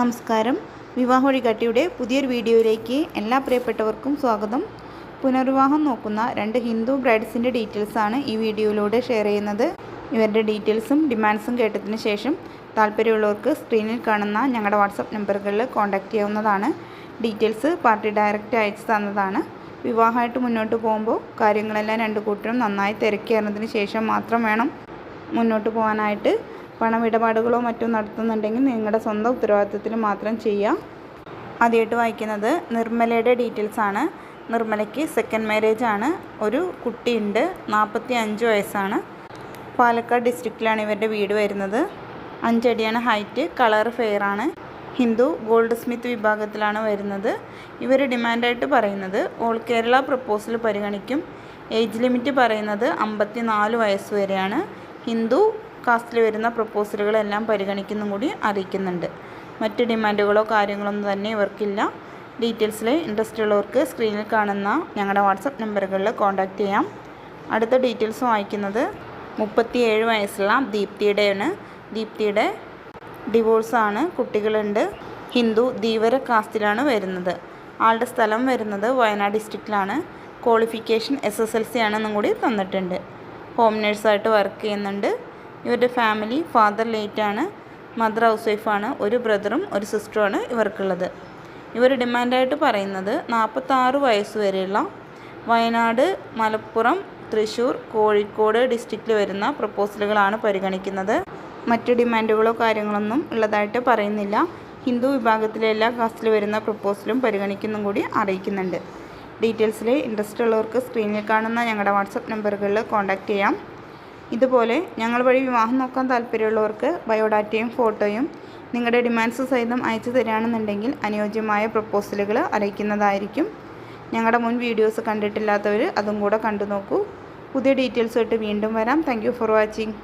നമസ്കാരം. വിവാഹ വഴികാട്ടിയുടെ പുതിയൊരു വീഡിയോയിലേക്ക് എല്ലാ പ്രിയപ്പെട്ടവർക്കും സ്വാഗതം. പുനർവിവാഹം നോക്കുന്ന രണ്ട് ഹിന്ദു ബ്രൈഡ്സിന്റെ ഡീറ്റെയിൽസാണ് ഈ വീഡിയോയിലൂടെ ഷെയർ ചെയ്യുന്നത്. ഇവരുടെ ഡീറ്റെയിൽസും ഡിമാൻഡ്സും കേട്ടതിന് ശേഷം താല്പര്യമുള്ളവർക്ക് സ്ക്രീനിൽ കാണുന്ന ഞങ്ങളുടെ വാട്സപ്പ് നമ്പറുകളിൽ കോൺടാക്റ്റ് ചെയ്യാവുന്നതാണ്. ഡീറ്റെയിൽസ് പാർട്ടി ഡയറക്റ്റ് അയച്ചു തന്നതാണ്. വിവാഹമായിട്ട് മുന്നോട്ട് പോകുമ്പോൾ കാര്യങ്ങളെല്ലാം രണ്ട് കൂട്ടരും നന്നായി തിരക്കി ശേഷം മാത്രം വേണം മുന്നോട്ട് പോകാനായിട്ട്. പണമിടപാടുകളോ മറ്റോ നടത്തുന്നുണ്ടെങ്കിൽ നിങ്ങളുടെ സ്വന്തം ഉത്തരവാദിത്വത്തിൽ മാത്രം ചെയ്യുക ആദ്യമായിട്ട് വായിക്കുന്നത് നിർമ്മലയുടെ ഡീറ്റെയിൽസ് ആണ്. നിർമ്മലയ്ക്ക് സെക്കൻഡ് മാരേജ് ആണ്. ഒരു കുട്ടിയുണ്ട് നാൽപ്പത്തി അഞ്ച് വയസ്സാണ്. പാലക്കാട് ഡിസ്ട്രിക്റ്റിലാണ് ഇവരുടെ വീട് വരുന്നത്. അഞ്ചടിയാണ് ഹൈറ്റ് കളർ ഫെയർ ആണ്. ഹിന്ദു ഗോൾഡ് സ്മിത്ത് വിഭാഗത്തിലാണ് വരുന്നത്. ഇവർ ഡിമാൻഡായിട്ട് പറയുന്നത് ഓൾ കേരള പ്രപ്പോസൽ പരിഗണിക്കും. ഏജ് ലിമിറ്റ് പറയുന്നത് അമ്പത്തി നാല് വയസ്സ് വരെയാണ്. ഹിന്ദു കാസ്റ്റിൽ വരുന്ന പ്രപ്പോസലുകളെല്ലാം പരിഗണിക്കുന്നും കൂടി അറിയിക്കുന്നുണ്ട്. മറ്റ് ഡിമാൻഡുകളോ കാര്യങ്ങളൊന്നും തന്നെ ഇവർക്കില്ല. ഡീറ്റെയിൽസിൽ ഇൻട്രസ്റ്റ് ഉള്ളവർക്ക് സ്ക്രീനിൽ കാണുന്ന ഞങ്ങളുടെ വാട്സപ്പ് നമ്പറുകളിൽ കോൺടാക്റ്റ് ചെയ്യാം. അടുത്ത ഡീറ്റെയിൽസ് വായിക്കുന്നത് മുപ്പത്തിയേഴ് വയസ്സുള്ള ദീപ്തിയുടെയാണ്. ദീപ്തിയുടെ ഡിവോഴ്സാണ് കുട്ടികളുണ്ട്. ഹിന്ദു ധീവര കാസ്റ്റിലാണ് വരുന്നത്. ആളുടെ സ്ഥലം വരുന്നത് Wayanad ഡിസ്ട്രിക്റ്റിലാണ് qualification S S L C ആണെന്നും കൂടി തന്നിട്ടുണ്ട്. ഹോം നേഴ്സായിട്ട് വർക്ക് ചെയ്യുന്നുണ്ട്. ഇവരുടെ ഫാമിലി ഫാദർ ലേറ്റാണ് മദർ ഹൗസ് വൈഫാണ് ഒരു ബ്രദറും ഒരു സിസ്റ്ററുമാണ് ഇവർക്കുള്ളത്. ഇവർ ഡിമാൻഡായിട്ട് പറയുന്നത് നാൽപ്പത്താറ് വയസ്സ് വരെയുള്ള വയനാട് മലപ്പുറം തൃശ്ശൂർ കോഴിക്കോട് ഡിസ്ട്രിക്റ്റിൽ വരുന്ന പ്രപ്പോസലുകളാണ് പരിഗണിക്കുന്നത്. മറ്റ് ഡിമാൻഡുകളോ കാര്യങ്ങളൊന്നും ഉള്ളതായിട്ട് പറയുന്നില്ല. ഹിന്ദു വിഭാഗത്തിലെ എല്ലാ കാസ്റ്റിൽ വരുന്ന പ്രപ്പോസലും പരിഗണിക്കുന്നും കൂടി അറിയിക്കുന്നുണ്ട്. ഡീറ്റെയിൽസിൽ ഇൻട്രസ്റ്റ് ഉള്ളവർക്ക് സ്ക്രീനിൽ കാണുന്ന ഞങ്ങളുടെ വാട്സപ്പ് നമ്പറുകളിൽ കോൺടാക്റ്റ് ചെയ്യാം. ഇതുപോലെ ഞങ്ങൾ വഴി വിവാഹം നോക്കാൻ താല്പര്യമുള്ളവർക്ക് ബയോഡാറ്റയും ഫോട്ടോയും നിങ്ങളുടെ ഡിമാൻഡ്സ് സഹിതം അയച്ചു തരികയാണെന്നുണ്ടെങ്കിൽ അനുയോജ്യമായ പ്രപ്പോസലുകൾ അറിയിക്കുന്നതായിരിക്കും. ഞങ്ങളുടെ മുൻ വീഡിയോസ് കണ്ടിട്ടില്ലാത്തവർ അതും കൂടെ കണ്ടു നോക്കൂ പുതിയ ഡീറ്റെയിൽസുമായിട്ട് വീണ്ടും വരാം. Thank for watching